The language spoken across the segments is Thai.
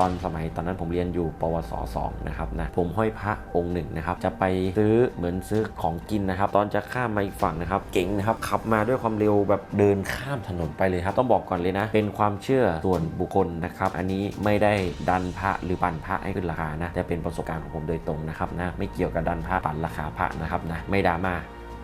ตอนสมัยตอนนั้นผมเรียนอยู่ปวส2นะครับนะผมห้อยพระองค์หนึ่งนะครับจะไปซื้อเหมือนซื้อของกินนะครับ ตอนจะข้ามมาอีกฝั่งนะครับ เก๋งนะครับขับมาด้วยความเร็วแบบเดินข้ามถนนไปเลยครับต้องบอกก่อนเลยนะ เป็นความเชื่อส่วนบุคคลนะครับ อันนี้ไม่ได้ดันพระหรือปั่นพระให้ขึ้นราคานะแต่เป็นประสบการณ์ของผมโดยตรงนะครับนะไม่เกี่ยวกับดันพระปั่นราคาพระนะครับนะไม่ดราม่า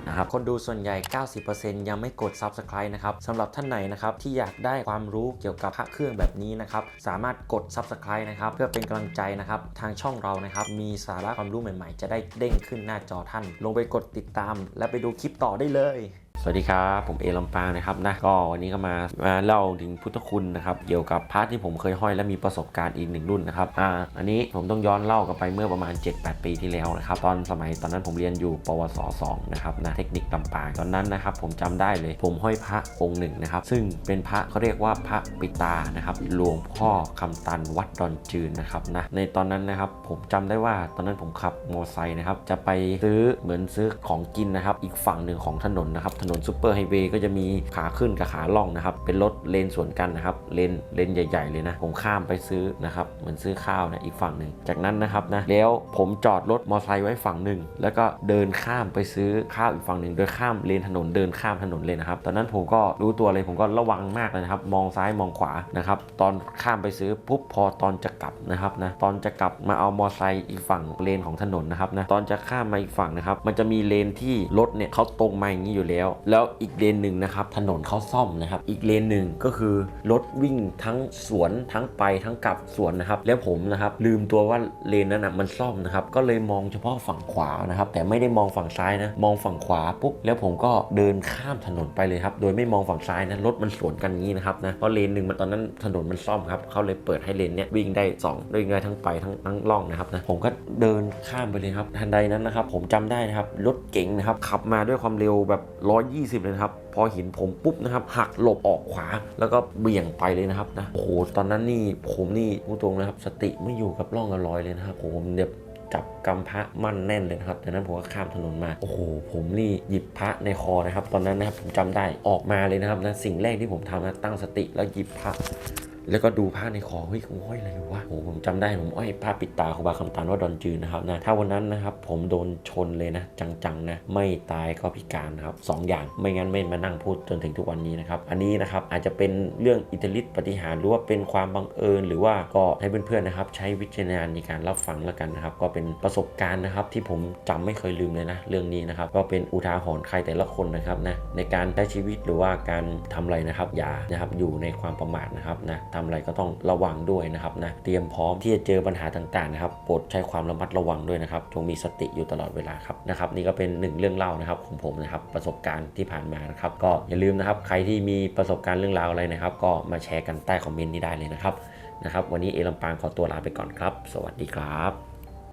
นะครับคนดูส่วนใหญ่ 90%ยังไม่กด Subscribe นะครับสำหรับท่านไหนนะครับที่อยากได้ความรู้เกี่ยวกับพระเครื่องแบบนี้นะครับสามารถกด Subscribe นะครับเพื่อเป็นกำลังใจนะครับทางช่องเรานะครับมีสาระความรู้ใหม่ๆ จะได้เด้งขึ้นหน้าจอท่าน ลงไปกดติดตาม และไปดูคลิปต่อได้เลย สวัสดีครับ ผมเอลำปางนะครับนะก็วันนี้ก็มามาเล่าถึงพุทธคุณนะครับเกี่ยวกับพระที่ผมเคยห้อยและมีประสบการณ์อีกหนึ่งรุ่นนะครับอ่าอันนี้ผมต้องย้อนเล่ากลับไปเมื่อประมาณ 7-8 ปีที่แล้วนะครับตอนสมัยตอนนั้นผมเรียนอยู่ปวส2นะครับนะเทคนิคลำปางตอนนั้นนะครับผมจำได้เลย ผมห้อยพระองค์หนึ่งนะครับซึ่งเป็นพระเขาเรียกว่าพระปิตานะครับหลวงพ่อคำตันวัดดอนจืนนะครับนะในตอนนั้นนะครับผมจำได้ว่าตอนนั้นผมขับมอเตอร์ไซค์นะครับจะไปซื้อเหมือนซื้อของกินนะครับอีกฝั่งหนึ่งของถนนนะครับถนนซูเปอร์ไฮเวย์ก็จะมีขาขึ้นกับขาล่องนะครับ เป็นรถเลนสวนกันนะครับ เลนเลนใหญ่ ๆ เลยนะ ผมข้ามไปซื้อนะครับ เหมือนซื้อข้าวนะอีกฝั่งหนึ่ง จากนั้นนะครับนะ แล้วผมจอดรถมอเตอร์ไซค์ไว้ฝั่งหนึ่ง แล้วก็เดินข้ามไปซื้อข้าวอีกฝั่งหนึ่ง โดยข้ามเลนถนนเดินข้ามถนนเลยนะครับ ตอนนั้นผมก็รู้ตัวเลยผมก็ระวังมากเลยนะครับ มองซ้ายมองขวานะครับ ตอนข้ามไปซื้อปุ๊บพอตอนจะกลับนะครับนะ ตอนจะกลับมาเอามอเตอร์ไซค์อีกฝั่งเลนของถนนนะครับนะ ตอนจะข้ามมาอีกฝั่งนะครับ มันจะมีเลนที่รถเนี่ยเขาตรงมาอย่างนี้อยู่แล้วแล้วอีกเลนหนึ่งนะครับถนนเขาซ่อมนะครับอีกเลนหนึ่งก็คือรถวิ่งทั้งสวนทั้งไปทั้งกลับสวนนะครับแล้วผมนะครับลืมตัวว่าเลนนั้นนะมันซ่อมนะครับก็เลยมองเฉพาะฝั่งขวานะครับแต่ไม่ได้มองฝั่งซ้ายนะมองฝั่งขวาปุ๊บแล้วผมก็เดินข้ามถนนไปเลยครับโดยไม่มองฝั่งซ้ายนะรถมันสวนกันงี้นะครับนะเพราะเลนหนึ่งมันตอนนั้นถนนมันซ่อมครับเขาเลยเปิดให้เลนเนี้ยวิ่งได้สองวิ่งได้ทั้งไปทั้งทั้งล่องนะครับนะผมก็เดินข้ามไปเลยครับทันใดนั้นนะครับผมจำได้นะครับรถเก๋งนะครับขับมาด้วยความเร็วแบบ20 เลยนะครับ พอเห็นผมปุ๊บนะครับ หักหลบออกขวา แล้วก็เบี่ยงไปเลยนะครับนะ โอ้โห ตอนนั้นนี่ผมนี่พูดตรงนะครับ สติไม่อยู่กับร่องกับรอยเลยนะครับ ผมเนี่ยจับกำพระมั่นแน่นเลยนะครับจากนั้นผมก็ข้ามถนนมา โอ้โห ผมนี่หยิบพระในคอนะครับ ตอนนั้นนะครับผมจำได้ ออกมาเลยนะครับนะ สิ่งแรกที่ผมทำนะตั้งสติแล้วหยิบพระแล้วก็ดูผ้าในคอเฮ้ยผมห้อยอะไรวะโอ้ผมจำได้ผมห้อยผ้าปิดตาครูบาคำตันว่าดอนจืนนะครับนะถ้าวันนั้นนะครับผมโดนชนเลยนะจังๆนะไม่ตายก็พิการนะครับสองอย่างไม่งั้นไม่มานั่งพูดจนถึงทุกวันนี้นะครับอันนี้นะครับอาจจะเป็นเรื่องอิทธิฤทธิปฏิหารหรือว่าเป็นความบังเอิญ หรือว่าก็ให้เพื่อนๆนะครับใช้วิจารณญาณในการรับฟังแล้วกันนะครับก็เป็นประสบการณ์นะครับที่ผมจำไม่เคยลืมเลยนะเรื่องนี้นะครับก็เป็นอุทาหรณ์ใครแต่ละคนนะครับนะในการใช้ชีวิตหรือว่าการทำอะไรนะครับอย่านะครับอยู่ในความประมาทนะครับนะทำอะไรก็ต้องระวังด้วยนะครับนะเตรียมพร้อมที่จะเจอปัญหาต่างๆนะครับโปรดใช้ความระมัดระวังด้วยนะครับจงมีสติอยู่ตลอดเวลาครับนะครับนี่ก็เป็นหนึ่งเรื่องเล่านะครับของผมนะครับประสบการณ์ที่ผ่านมานะครับก็อย่าลืมนะครับใครที่มีประสบการณ์เรื่องราวอะไรนะครับ ก็มาแชร์กันใต้คอมเมนต์นี้ได้เลยนะครับนะครับวันนี้เอลัมปางขอตัวลาไปก่อนครับ สวัสดีครับ